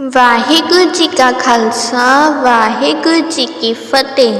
ਵਾਹਿਗੁਰੂ ਜੀ ਕਾ ਖਾਲਸਾ, ਵਾਹਿਗੁਰੂ ਜੀ ਕੀ ਫਤਿਹ।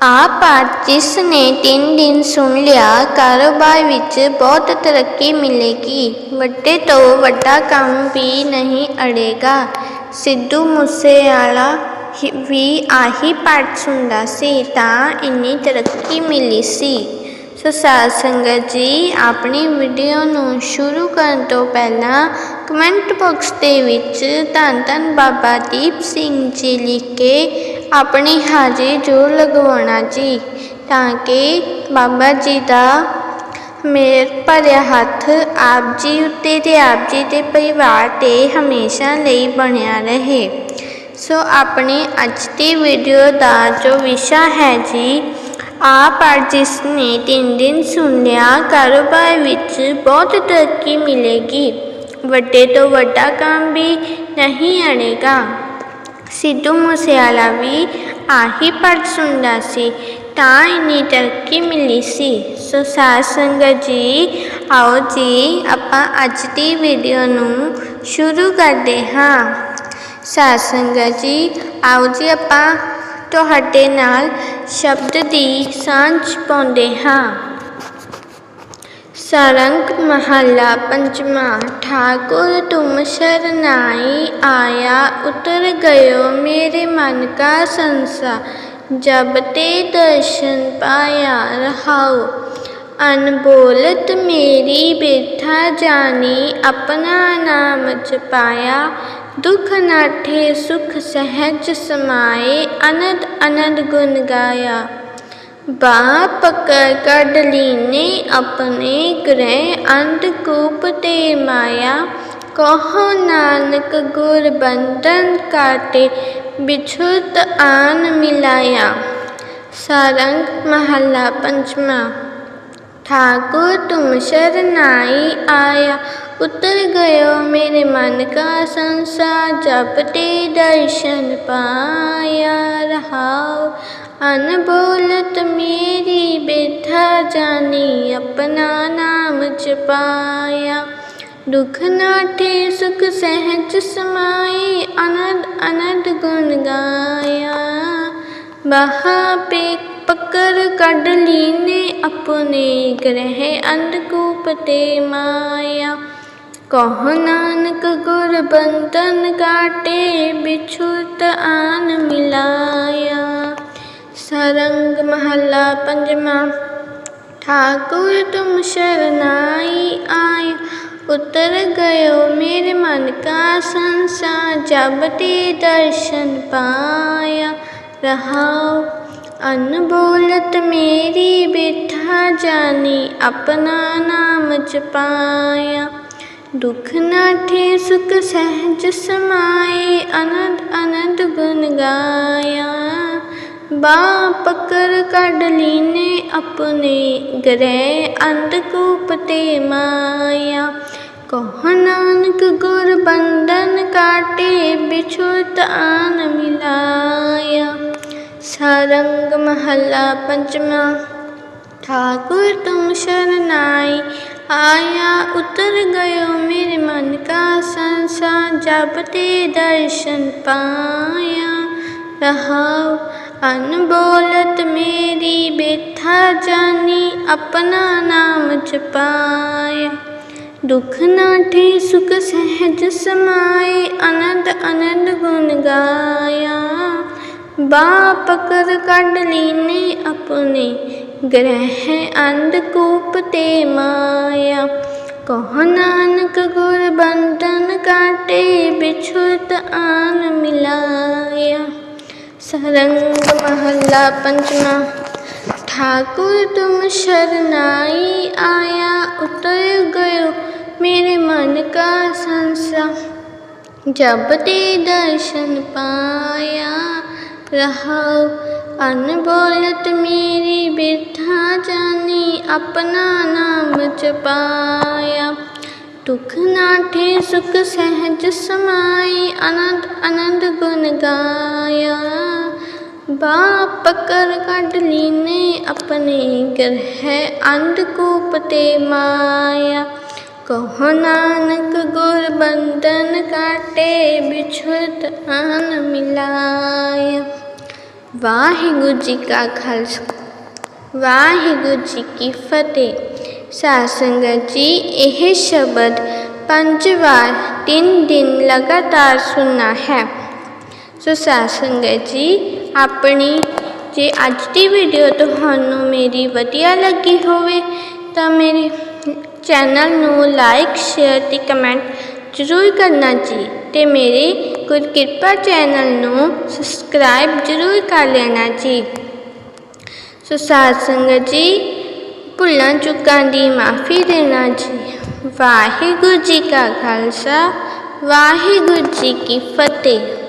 ਆਪ ਪਾਠ ਜਿਸ ਨੇ ਤਿੰਨ ਦਿਨ ਸੁਣ ਲਿਆ, ਕਾਰੋਬਾਰ ਵਿੱਚ ਬਹੁਤ ਤਰੱਕੀ ਮਿਲੇਗੀ। ਵੱਡੇ ਤੋਂ ਵੱਡਾ ਕੰਮ ਵੀ ਨਹੀਂ ਅੜੇਗਾ। ਸਿੱਧੂ ਮੂਸੇਵਾਲਾ ਹੀ- ਵੀ ਆਹੀ ਪਾਠ ਸੁਣਦਾ ਸੀ, ਤਾਂ ਇੰਨੀ ਤਰੱਕੀ ਮਿਲੀ ਸੀ। ਸੋ ਸਾਧ ਸੰਗਤ ਜੀ, ਆਪਣੀ ਵੀਡੀਓ ਨੂੰ ਸ਼ੁਰੂ ਕਰਨ ਤੋਂ ਪਹਿਲਾਂ ਕਮੈਂਟ ਬਾਕਸ ਦੇ ਵਿੱਚ ਧੰਨ ਧੰਨ ਬਾਬਾ ਦੀਪ ਸਿੰਘ ਜੀ ਲਿਖ ਕੇ ਆਪਣੀ ਹਾਜ਼ਰੀ ਜ਼ਰੂਰ ਲਗਵਾਉਣਾ ਜੀ, ਤਾਂ ਕਿ ਬਾਬਾ ਜੀ ਦਾ ਮੇਰ ਭਰਿਆ ਹੱਥ ਆਪ ਜੀ ਉੱਤੇ ਤੇ ਆਪ ਜੀ ਦੇ ਪਰਿਵਾਰ ਤੇ ਹਮੇਸ਼ਾ ਲਈ ਬਣਿਆ ਰਹੇ। ਸੋ ਆਪਣੀ ਅੱਜ ਦੀ ਵੀਡੀਓ ਦਾ ਜੋ ਵਿਸ਼ਾ ਹੈ ਜੀ ਆਪ ਅੱਜ ਜਿਸ ਨੇ ਤਿੰਨ ਦਿਨ ਸੁਣ ਲਿਆ ਕਾਰੋਬਾਰ ਵਿੱਚ ਬਹੁਤ ਤਰੱਕੀ ਮਿਲੇਗੀ। ਵੱਡੇ ਤੋਂ ਵੱਡਾ ਕੰਮ ਵੀ ਨਹੀਂ ਅੜੇਗਾ ਸਿੱਧੂ ਮੂਸੇਵਾਲਾ ਵੀ ਆਹੀ ਪਾਠ ਸੁਣਦਾ ਸੀ, ਤਾਂ ਇੰਨੀ ਤਰੱਕੀ ਮਿਲੀ ਸੀ। ਸੋ ਸਾਧ ਸੰਗਤ ਜੀ, ਆਓ ਜੀ, ਆਪਾਂ ਅੱਜ ਦੀ ਵੀਡੀਓ ਨੂੰ ਸ਼ੁਰੂ ਕਰਦੇ ਹਾਂ। ਸਾਧ ਸੰਗਤ ਜੀ, ਆਓ ਜੀ ਆਪਾਂ ਤੁਹਾਡੇ ਨਾਲ ਸ਼ਬਦ ਦੀ ਸਾਂਝ ਪਾਉਂਦੇ ਹਾਂ। ਸਰੰਗ ਮਹੱਲਾ ਪੰਜਵਾਂ, ਠਾਕੁਰ ਤੁਮ ਸਰਨਾਈ ਆਇਆ, ਉਤਰ ਗਇਓ ਮੇਰੇ ਮਨ ਕਾ ਸੰਸਾ, ਜਬ ਤੇ ਦਰਸ਼ਨ ਪਾਇਆ ਰਹਾਓ। ਅਨਬੋਲਤ ਮੇਰੀ ਬੇਠਾ ਜਾਣੀ, ਆਪਣਾ ਨਾਮ ਜਪਾਇਆ ਦੁਖ ਨਾ ਠੇ ਸੁਖ ਸਹਿਜ ਸਮਾਏ, ਅਨੰਦ ਅਨੰਦ ਗੁਣ ਗਾਇਆ। ਬਾ ਪਕੜ ਕੱਢ ਲੀਨੇ ਆਪਣੇ ਗ੍ਰਹਿ, ਅੰਧ ਕੂਪ ਤੇ ਮਾਇਆ। ਕਹੋ ਨਾਨਕ, ਗੁਰ ਬੰਧਨ ਕਾਟੇ ਬਿਛੁਤ ਆਨ ਮਿਲਾਇਆ। ਸਾਰੰਗ ਮਹੱਲਾ ਪੰਜਵਾਂ। ठाकुर तुम शरनाई आया उतर गयो मेरे मन का संसार जब ते दर्शन पाया रहाओ अनबोलत मेरी बिथा जानी अपना नाम जपाया दुख नाठे सुख सहज समाए अनद अनद गुण गाया बहा पे पकड़ कड लीने अपने ग्रह अंधकूप ते माया कहो नानक गुर बंधन काटे बिछुत आन मिलाया सरंग महला पंजमा ठाकुर तुम शरनाई आय उतर गयो मेरे मन का संसार जब ते दर्शन पाया रहाओ ਅਨ ਬੋਲਤ ਮੇਰੀ ਬਿਠਾ ਜਾਣੀ ਆਪਣਾ ਨਾਮ ਜਪਾਇਆ ਦੁਖ ਨਾ ਠੇ, ਸੁਖ ਸਹਿਜ ਸਮਾਏ, ਅਨੰਦ ਅਨੰਦ ਗੁਣ ਗਾਇਆ। ਬਾ ਪਕਰ ਕੱਢ ਲੀਨੇ ਆਪਣੇ ਗਰੇ ਅੰਤ ਕੂਪ ਤੇ ਮਾਇਆ। ਕਹ ਨਾਨਕ ਗੁਰ ਬੰਦਨ ਕਾਟੇ, ਬਿਛੁਤ ਆਨ ਮਿਲਾਇਆ। सारंग महला पंचमा ठाकुर तुम शरनाई आया उतर गयो मेरे मन का संसार जब ते दर्शन पाया रहाओ अनबोलत मेरी बेथा जानी अपना नाम जपाया दुख नाठे सुख सहज समाए अनंद अनंद गुण गाया बा पकड़ कड लीने अपने ग्रह अंधकूप ते माया कहो नानक गुर बंधन काटे बिछुत आन मिलाया सरंग महला पंचमा ठाकुर तुम शरनाई आया उतर गयो मेरे मन का संसार जब ते दर्शन पाया ਰਹਾਉ। ਅਨ ਬੋਲਤ ਮੇਰੀ ਬਿਰਥਾ ਜਾਨੀ, ਆਪਣਾ ਨਾਮ ਜਪਾਇਆ। ਦੁਖ ਨਾਠੇ ਸੁਖ ਸਹਿਜ ਸਮਾਈ, ਅਨੰਦ ਅਨੰਦ ਗੁਣ ਗਾਇਆ। ਬਾਪ ਕਰ ਕੱਢ ਲੀਨੇ, ਆਪਣੇ ਗ੍ਰਹਿ, ਅੰਧ ਕੂਪ ਤੇ ਮਾਇਆ। ਕਹੋ ਨਾਨਕ ਗੁਰ ਬੰਧਨ ਕਾਟੇ ਬਿਛੁਤ ਆਨ ਮਿਲਾయ ਵਾਹਿਗੁਰੂ ਜੀ ਕਾ ਖਾਲਸਾ ਵਾਹਿਗੁਰੂ ਜੀ ਕੀ ਫਤਿਹ ਸਾਧ ਸੰਗਤ ਜੀ ਇਹ ਸ਼ਬਦ ਪੰਜ ਵਾਰ ਤਿੰਨ ਦਿਨ ਲਗਾਤਾਰ ਸੁਣਨਾ ਹੈ ਸੋ ਸਾਧ ਸੰਗਤ ਜੀ ਆਪਣੀ ਜੇ ਅੱਜ ਦੀ ਵੀਡੀਓ ਤੁਹਾਨੂੰ ਮੇਰੀ ਵਧੀਆ ਲੱਗੀ ਹੋਵੇ ਤਾਂ ਮੇਰੇ ਚੈਨਲ ਨੂੰ ਲਾਈਕ, ਸ਼ੇਅਰ ਤੇ ਕਮੈਂਟ ਜ਼ਰੂਰ ਕਰਨਾ ਜੀ ਤੇ ਮੇਰੇ ਗੁਰਕਿਰਪਾ ਚੈਨਲ ਨੂੰ ਸਬਸਕ੍ਰਾਈਬ ਜ਼ਰੂਰ ਕਰ ਲੈਣਾ ਜੀ। ਸੋ ਸਾਧ ਸੰਗਤ ਜੀ, ਭੁੱਲਾਂ ਚੁੱਕਾਂ ਦੀ ਮਾਫੀ ਦੇਣਾ ਜੀ। ਵਾਹਿਗੁਰੂ ਜੀ ਕਾ ਖਾਲਸਾ, ਵਾਹਿਗੁਰੂ ਜੀ ਕੀ ਫਤਿਹ।